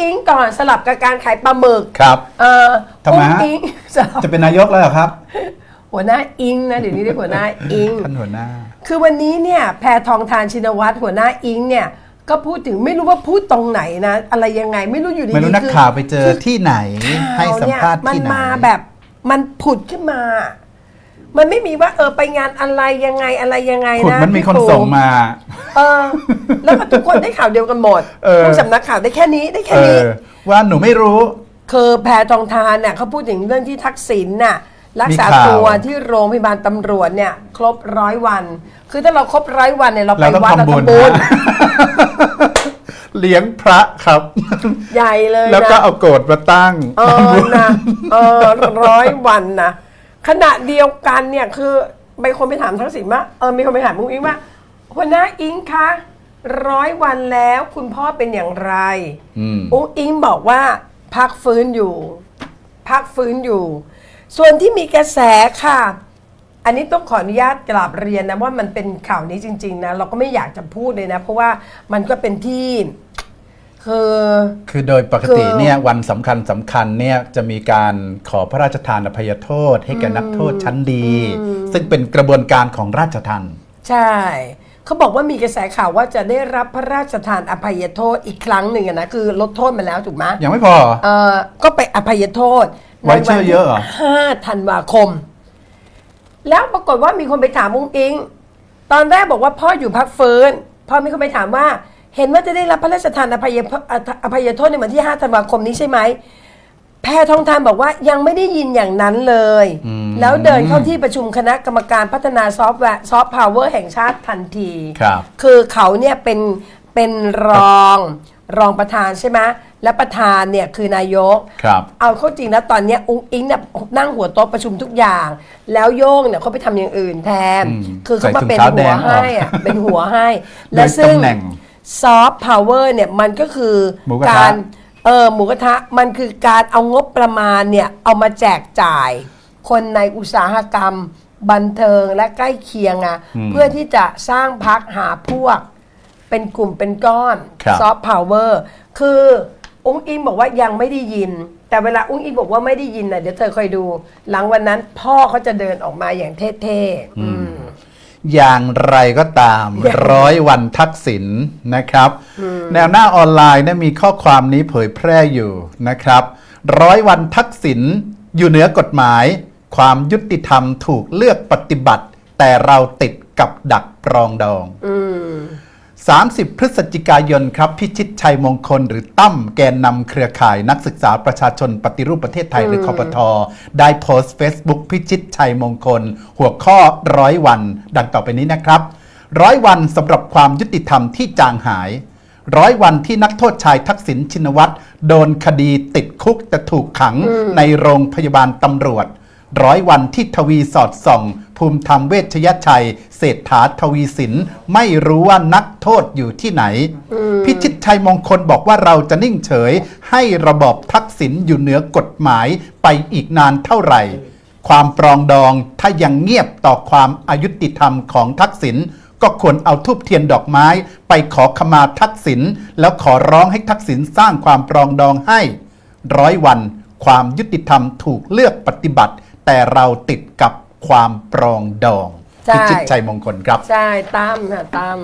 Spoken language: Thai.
อิงก่อนสลับกับการขายปลาหมึก ครับ เออทำไมฮะอุ้งอิงสลับจะเป็นนายกแล้วเหรอครับหัวหน้าอิงนะเดี๋ยวนี้เรียกหัวหน้าอิง ท่านหัวหน้า คือวันนี้เนี่ยแพทองทานชินวัตรหัวหน้าอิงเนี่ยก็พูดถึงไม่รู้ว่าพูดตรงไหนนะ อะไรยังไงไม่รู้อยู่ดีๆไม่รู้นักคือข่าวไปเจอคือที่ไหนให้สัมภาษณ์ข่วที่เนี่ยไหน มันมาแบบมันผุดขึ้นมา มันไม่มีว่าเออไปงานอะไรยังไงอะไรยังไงขุดนะมันมีคนพี่ปู่ส่งมา เออแล้วก็ทุกคนได้ข่าวเดียวกันหมดเออ ทุกสำนักข่าวได้แค่นี้ได้แค่เอนี้ อว่าหนูไม่รู้ คือแพทองทานเนี่ยเขาพูดถึงเรื่องที่ทักษิณน่ะรักษามีข่าวตัวที่โรงพยาบาลตำรวจเนี่ย ครบร้อยวัน คือถ้าเราครบร้อยวันเนี่ยเราไปเราต้องวัดเราทำบุญ ทำบุญนะเลี้ยงพระครับ ใหญ่เลยนะแล้วก็เอาโกรธมาตั้ง เออนะเออร้อยวันนะขณะเดียวกันเนี่ยคือไปคนไปถามทักษิณว่าเออมีคนไปถามมุ้งอิงว่า หัวหน้าอิงคะร้อยวันแล้วคุณพ่อเป็นอย่างไรอืมอุ้งอิงบอกว่า พักฟื้นอยู่ พักฟื้นอยู่ ส่วนที่มีกระแสค่ะ อันนี้ต้องขออนุญาตกราบเรียนนะว่ามันเป็นข่าวนี้จริง ๆ นะ เราก็ไม่อยากจะพูดเลยนะ เพราะว่ามันก็เป็นที่คือ คือโดยปกติคือเนี่ยวันสำคัญสำคัญเนี่ยจะมีการขอพระราชทานอภัยโทษให้แก่นักโทษชั้นดี ซึ่งเป็นกระบวนการของราชทัณฑ์ ใช่ เขาบอกว่ามีกระแสข่าวว่าจะได้รับพระราชทานอภัยโทษอีกครั้งหนึ่งอะนะคือลดโทษมาแล้วถูกไหมยังไม่พอเออก็ไปอภัยโทษไว้เชื่อเยอะเหรอ ห้าธันวาคม แล้วปรากฏว่ามีคนไปถามอุ้งอิง ตอนแรกบอกว่าพ่ออยู่พักฟื้นพอมีคนไปถามว่า เห็นว่าจะได้รับพระราชทานอภัยอภัยโทษในวันที่ 5 ธันวาคมนี้ใช่ไหม แพทองทานบอกว่ายังไม่ได้ยินอย่างนั้นเลยอืมแล้วเดินเข้าที่ประชุมคณะกรรมการพัฒนาซอฟต์แวร์ซอฟต์พาวเวอร์แห่งชาติทันทีครับคือเขาเนี่ยเป็นเป็นรองรองประธานใช่ไหมและประธานเนี่ยคือนายก ครับเอาเข้าจริงนะตอนเนี้ยอุ้งอิงเนี่ยนั่งหัวโต๊ะประชุมทุกอย่าง แล้วโย่งเนี่ยเขาไปทำอย่างอื่นแทน อืมคือเขามาเป็นใส่ถุงเท้าแดหัวงให้อะเป็นหัวให้โดยและซึ่งตำแหน่งซอฟต์พาวเวอร์เนี่ยมันก็คือหมูกระทะการ เออหมูกระทะมันคือการเอางบประมาณเนี่ย เอามาแจกจ่าย คนในอุตสาหกรรม บันเทิงและใกล้เคียงอะอืมเพื่อที่จะสร้างพักหาพวก เป็นกลุ่มเป็นก้อนครับซอฟต์พาวเวอร์คืออุ้งอิงบอกว่ายังไม่ได้ยิน แต่เวลาอุ้งอิงบอกว่าไม่ได้ยินน่ะเดี๋ยวเธอคอยดู หลังวันนั้นพ่อเขาจะเดินออกมาอย่างเท่ๆอืม อย่างไรก็ตามอย่างไรร้อยวันทักษิณนะครับ แนวหน้าออนไลน์เนี่ยมีข้อความนี้เผยแพร่อยู่นะครับ ร้อยวันทักษิณอยู่เหนือกฎหมาย ความยุติธรรมถูกเลือกปฏิบัติ แต่เราติดกับดักปรองดองอืม 30 พฤศจิกายนครับ พิชิตชัยมงคล หรือตั้มแกนนำเครือข่ายนักศึกษาประชาชนปฏิรูปประเทศไทยหรือคอปทได้โพสต์ Facebook พิชิตชัยมงคล หัวข้อร้อยวัน ดังต่อไปนี้นะครับร้อยวันสำหรับความยุติธรรมที่จางหายร้อยวันที่นักโทษชายทักษิณชินวัตรโดนคดีติดคุกแต่ถูกขังในโรงพยาบาลตำรวจ ร้อยวันที่ทวีสอดส่อง ภูมิธรรมเวชยชัย เศรษฐาทวีสิน ไม่รู้ว่านักโทษอยู่ที่ไหน พิชิตชัยมงคลบอกว่าเราจะนิ่งเฉย ให้ระบอบทักษิณอยู่เหนือกฎหมายไปอีกนานเท่าไหร่ ความปรองดองถ้ายังเงียบต่อความอายุติธรรมของทักษิณก็ควรเอาทูบเทียนดอกไม้ ไปขอขมาทักษิณแล้วขอร้องให้ทักษิณสร้างความปรองดองให้ ร้อยวัน ความยุติธรรมถูกเลือกปฏิบัติ แต่เราติดกับความปรองดองใช่ พิชิตชัยมงคลครับ ใช่ตั้มค่ะตั้ม